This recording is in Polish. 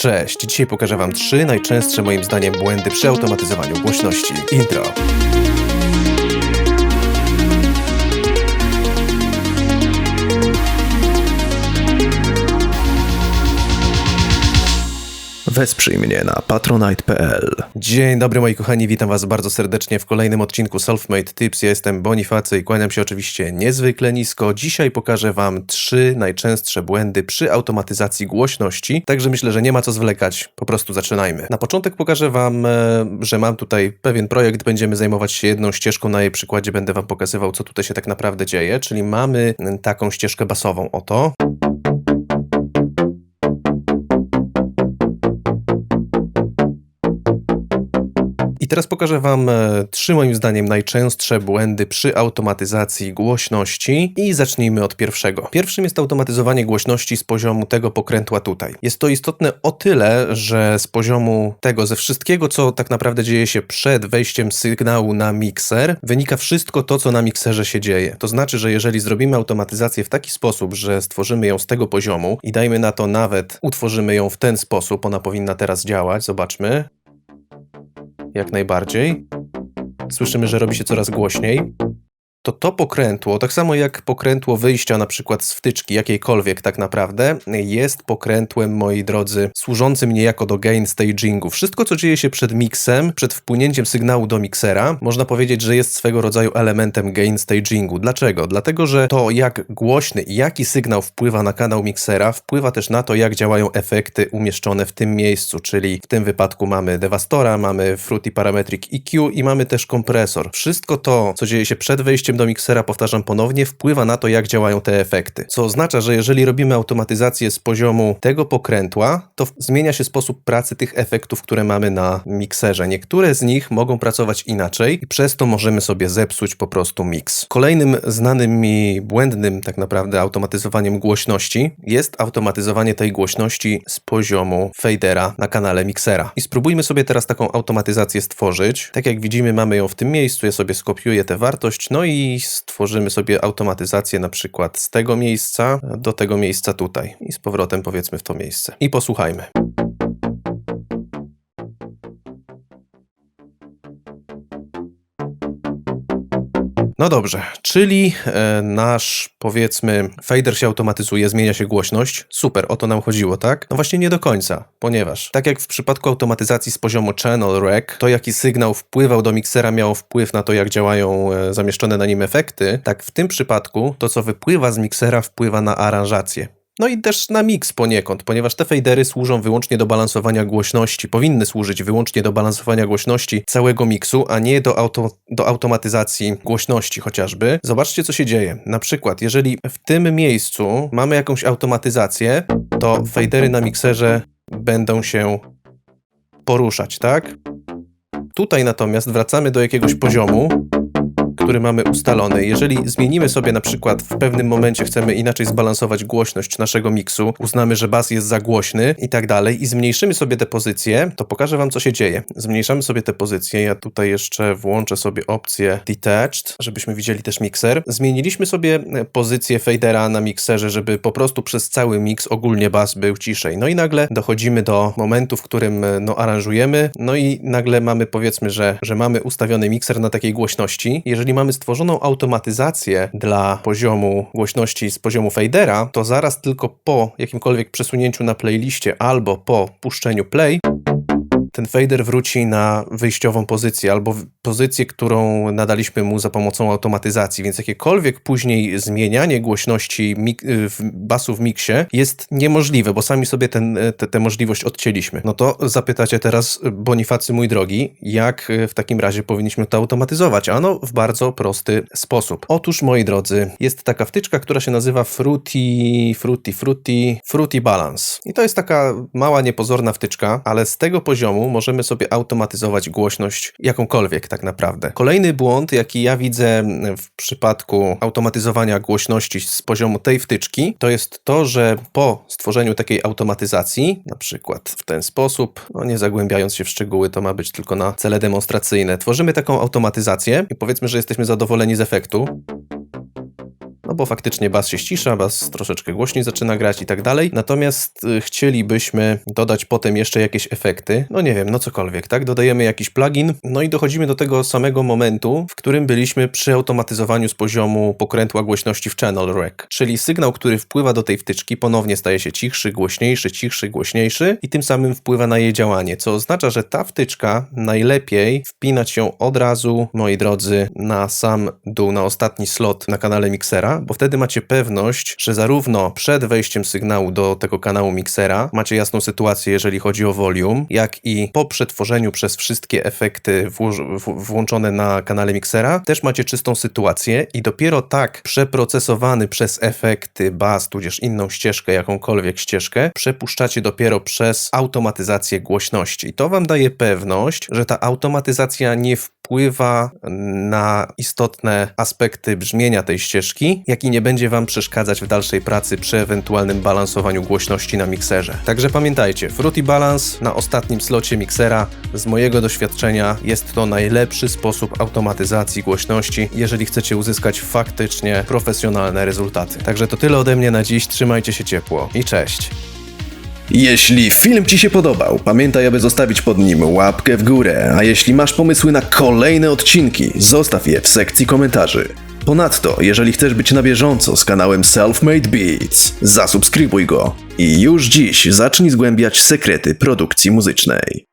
Cześć, dzisiaj pokażę Wam trzy najczęstsze moim zdaniem błędy przy automatyzowaniu głośności. Intro. Wesprzyj mnie na patronite.pl. Dzień dobry moi kochani, witam was bardzo serdecznie w kolejnym odcinku Selfmade Tips. Ja jestem Bonifacy i kłaniam się oczywiście niezwykle nisko. Dzisiaj pokażę wam trzy najczęstsze błędy przy automatyzacji głośności, także myślę, że nie ma co zwlekać, po prostu zaczynajmy. Na początek pokażę wam, e, że mam tutaj pewien projekt, będziemy zajmować się jedną ścieżką, na jej przykładzie będę wam pokazywał, co tutaj się tak naprawdę dzieje, czyli mamy taką ścieżkę basową, oto. Teraz pokażę Wam e, trzy moim zdaniem najczęstsze błędy przy automatyzacji głośności i zacznijmy od pierwszego. Pierwszym jest automatyzowanie głośności z poziomu tego pokrętła tutaj. Jest to istotne o tyle, że z poziomu tego, ze wszystkiego, co tak naprawdę dzieje się przed wejściem sygnału na mikser, wynika wszystko to, co na mikserze się dzieje. To znaczy, że jeżeli zrobimy automatyzację w taki sposób, że stworzymy ją z tego poziomu i dajmy na to nawet, utworzymy ją w ten sposób, ona powinna teraz działać, zobaczmy jak najbardziej. Słyszymy, że robi się coraz głośniej to to pokrętło, tak samo jak pokrętło wyjścia na przykład z wtyczki jakiejkolwiek tak naprawdę, jest pokrętłem, moi drodzy, służącym niejako do gain stagingu. Wszystko, co dzieje się przed miksem, przed wpłynięciem sygnału do miksera, można powiedzieć, że jest swego rodzaju elementem gain stagingu. Dlaczego? Dlatego, że to jak głośny i jaki sygnał wpływa na kanał miksera, wpływa też na to, jak działają efekty umieszczone w tym miejscu, czyli w tym wypadku mamy Devastora, mamy Fruity Parametric EQ i mamy też kompresor. Wszystko to, co dzieje się przed wejściem do miksera, powtarzam ponownie, wpływa na to, jak działają te efekty. Co oznacza, że jeżeli robimy automatyzację z poziomu tego pokrętła, to zmienia się sposób pracy tych efektów, które mamy na mikserze. Niektóre z nich mogą pracować inaczej i przez to możemy sobie zepsuć po prostu miks. Kolejnym znanym mi błędnym tak naprawdę automatyzowaniem głośności jest automatyzowanie tej głośności z poziomu fadera na kanale miksera. I spróbujmy sobie teraz taką automatyzację stworzyć. Tak jak widzimy, mamy ją w tym miejscu, ja sobie skopiuję tę wartość, no i i stworzymy sobie automatyzację na przykład z tego miejsca do tego miejsca tutaj i z powrotem powiedzmy w to miejsce. I posłuchajmy. No dobrze, czyli e, nasz powiedzmy fader się automatyzuje, zmienia się głośność. Super, o to nam chodziło, tak? No właśnie nie do końca, ponieważ tak jak w przypadku automatyzacji z poziomu channel rec, to jaki sygnał wpływał do miksera miało wpływ na to, jak działają e, zamieszczone na nim efekty, tak w tym przypadku to, co wypływa z miksera, wpływa na aranżację. No i też na mix poniekąd, ponieważ te fadery służą wyłącznie do balansowania głośności, powinny służyć wyłącznie do balansowania głośności całego miksu, a nie do, auto, do automatyzacji głośności chociażby. Zobaczcie, co się dzieje. Na przykład, jeżeli w tym miejscu mamy jakąś automatyzację, to fadery na mikserze będą się poruszać, tak? Tutaj natomiast wracamy do jakiegoś poziomu, który mamy ustalony. Jeżeli zmienimy sobie na przykład w pewnym momencie chcemy inaczej zbalansować głośność naszego miksu, uznamy, że bas jest za głośny i tak dalej i zmniejszymy sobie te pozycje, to pokażę wam co się dzieje. Zmniejszamy sobie te pozycje, ja tutaj jeszcze włączę sobie opcję detached, żebyśmy widzieli też mikser. Zmieniliśmy sobie pozycję fadera na mikserze, żeby po prostu przez cały mix ogólnie bas był ciszej. No i nagle dochodzimy do momentu, w którym no aranżujemy, no i nagle mamy powiedzmy, że, że mamy ustawiony mikser na takiej głośności. Jeżeli mamy stworzoną automatyzację dla poziomu głośności z poziomu fadera, to zaraz tylko po jakimkolwiek przesunięciu na playliście albo po puszczeniu play ten fader wróci na wyjściową pozycję albo pozycję, którą nadaliśmy mu za pomocą automatyzacji, więc jakiekolwiek później zmienianie głośności mik basu w miksie jest niemożliwe, bo sami sobie tę możliwość odcięliśmy. No to zapytacie teraz, Bonifacy mój drogi, jak w takim razie powinniśmy to automatyzować? Ano w bardzo prosty sposób. Otóż, moi drodzy, jest taka wtyczka, która się nazywa Fruity, Fruity, Fruity, Fruity Balance. I to jest taka mała, niepozorna wtyczka, ale z tego poziomu możemy sobie automatyzować głośność jakąkolwiek tak naprawdę. Kolejny błąd, jaki ja widzę w przypadku automatyzowania głośności z poziomu tej wtyczki, to jest to, że po stworzeniu takiej automatyzacji, na przykład w ten sposób, no nie zagłębiając się w szczegóły, to ma być tylko na cele demonstracyjne, tworzymy taką automatyzację i powiedzmy, że jesteśmy zadowoleni z efektu bo faktycznie bas się ścisza, bas troszeczkę głośniej zaczyna grać i tak dalej. Natomiast y, chcielibyśmy dodać potem jeszcze jakieś efekty, no nie wiem, no cokolwiek, tak? Dodajemy jakiś plugin, no i dochodzimy do tego samego momentu, w którym byliśmy przy automatyzowaniu z poziomu pokrętła głośności w channel rec, czyli sygnał, który wpływa do tej wtyczki, ponownie staje się cichszy, głośniejszy, cichszy, głośniejszy i tym samym wpływa na jej działanie, co oznacza, że ta wtyczka najlepiej wpinać ją od razu, moi drodzy, na sam dół, na ostatni slot na kanale miksera, bo wtedy macie pewność, że zarówno przed wejściem sygnału do tego kanału miksera macie jasną sytuację, jeżeli chodzi o volume, jak i po przetworzeniu przez wszystkie efekty włączone na kanale miksera, też macie czystą sytuację i dopiero tak przeprocesowany przez efekty bas, tudzież inną ścieżkę, jakąkolwiek ścieżkę, przepuszczacie dopiero przez automatyzację głośności. I to wam daje pewność, że ta automatyzacja nie wpływa na istotne aspekty brzmienia tej ścieżki, jak i nie będzie wam przeszkadzać w dalszej pracy przy ewentualnym balansowaniu głośności na mikserze. Także pamiętajcie, Fruity Balance na ostatnim slocie miksera z mojego doświadczenia jest to najlepszy sposób automatyzacji głośności, jeżeli chcecie uzyskać faktycznie profesjonalne rezultaty. Także to tyle ode mnie na dziś, trzymajcie się ciepło i cześć! Jeśli film Ci się podobał, pamiętaj, aby zostawić pod nim łapkę w górę, a jeśli masz pomysły na kolejne odcinki, zostaw je w sekcji komentarzy. Ponadto, jeżeli chcesz być na bieżąco z kanałem Selfmade Beats, zasubskrybuj go i już dziś zacznij zgłębiać sekrety produkcji muzycznej.